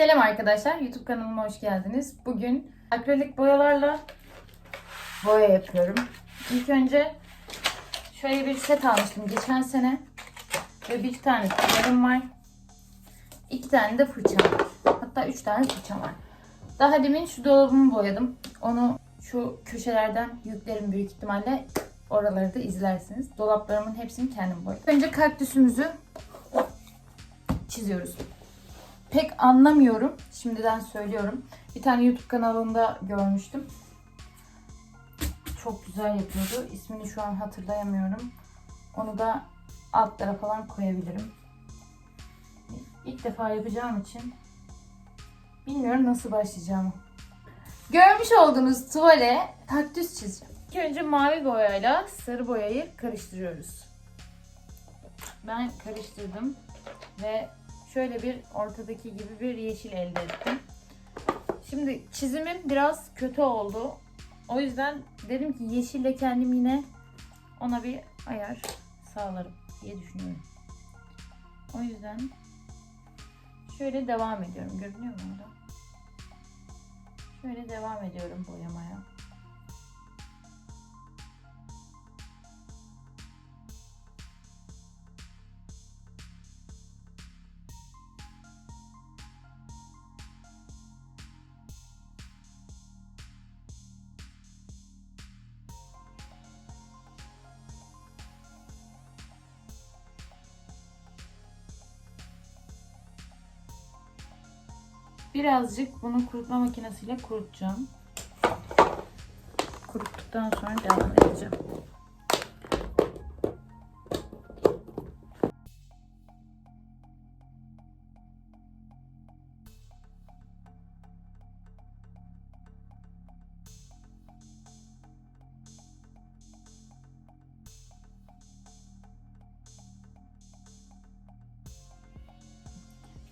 Selam arkadaşlar, YouTube kanalıma hoş geldiniz. Bugün akrilik boyalarla boya yapıyorum. İlk önce şöyle bir set almıştım geçen sene. Ve bir tane kumarım var. İki tane de fırçam var. Hatta üç tane fırçam var. Daha demin şu dolabımı boyadım. Onu şu köşelerden yüklerim büyük ihtimalle. Oraları da izlersiniz. Dolaplarımın hepsini kendim boyadım. Önce kaktüsümüzü çiziyoruz pek anlamıyorum. Şimdiden söylüyorum. Bir tane YouTube kanalında görmüştüm. Çok güzel yapıyordu. İsmini şu an hatırlayamıyorum. Onu da altlara falan koyabilirim. İlk defa yapacağım için bilmiyorum nasıl başlayacağım. Görmüş olduğunuz tuvale kaktüs çizeceğim. İlk önce mavi boyayla sarı boyayı karıştırıyoruz. Ben karıştırdım ve şöyle bir ortadaki gibi bir yeşil elde ettim. Şimdi çizimim biraz kötü oldu. O yüzden dedim ki yeşille kendim yine ona bir ayar sağlarım diye düşünüyorum. O yüzden şöyle devam ediyorum. Görünüyor mu orada? Şöyle devam ediyorum boyamaya. Birazcık bunu kurutma makinesiyle kurutacağım. Kuruttuktan sonra devam edeceğim.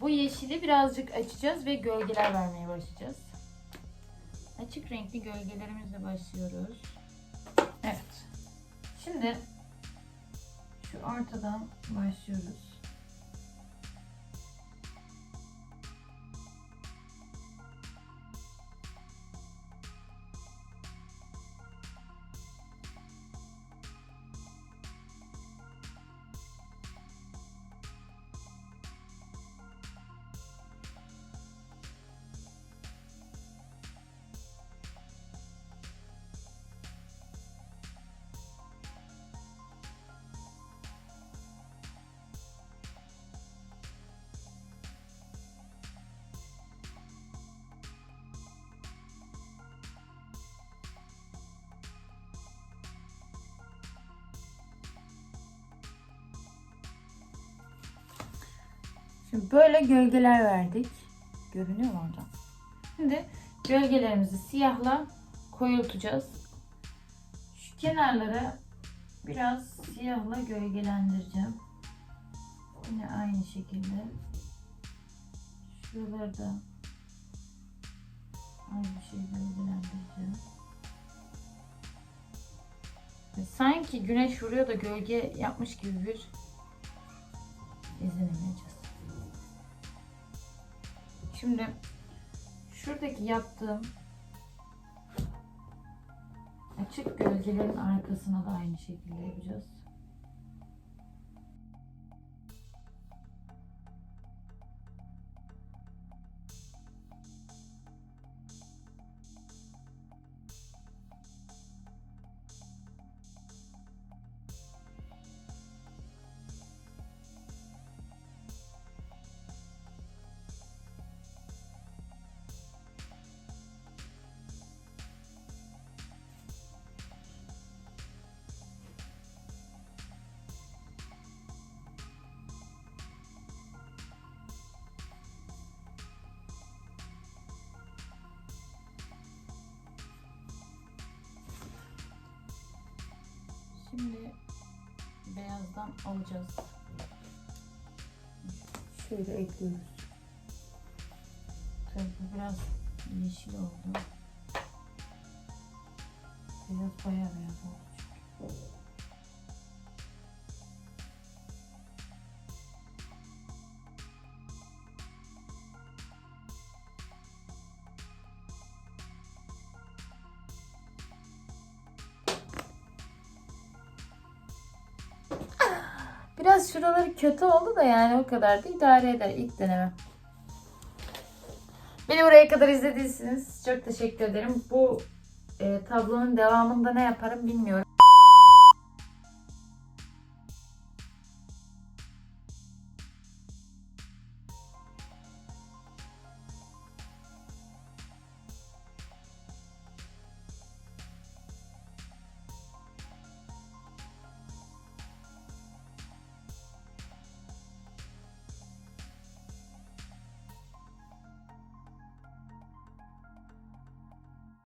Bu yeşili birazcık açacağız ve gölgeler vermeye başlayacağız. Açık renkli gölgelerimizle başlıyoruz. Evet. Şimdi şu ortadan başlıyoruz. Şimdi böyle gölgeler verdik. Görünüyor mu orada? Şimdi gölgelerimizi siyahla koyultacağız. Şu kenarları biraz siyahla gölgelendireceğim. Yine aynı şekilde. Şuraları da aynı şey gölgelendireceğim. Sanki güneş vuruyor da gölge yapmış gibi bir izlenimleyeceğiz. Şimdi şuradaki yaptığım açık gölgelerin arkasına da aynı şekilde yapacağız. Şimdi beyazdan alacağız. Şöyle ekliyoruz. Tabii biraz yeşil oldu. Beyaz bayağı beyaz oldu Biraz şuraları kötü oldu da yani o kadar da idare eder ilk deneme. Beni buraya kadar izlediyseniz çok teşekkür ederim. Bu e, tablonun devamında ne yaparım bilmiyorum.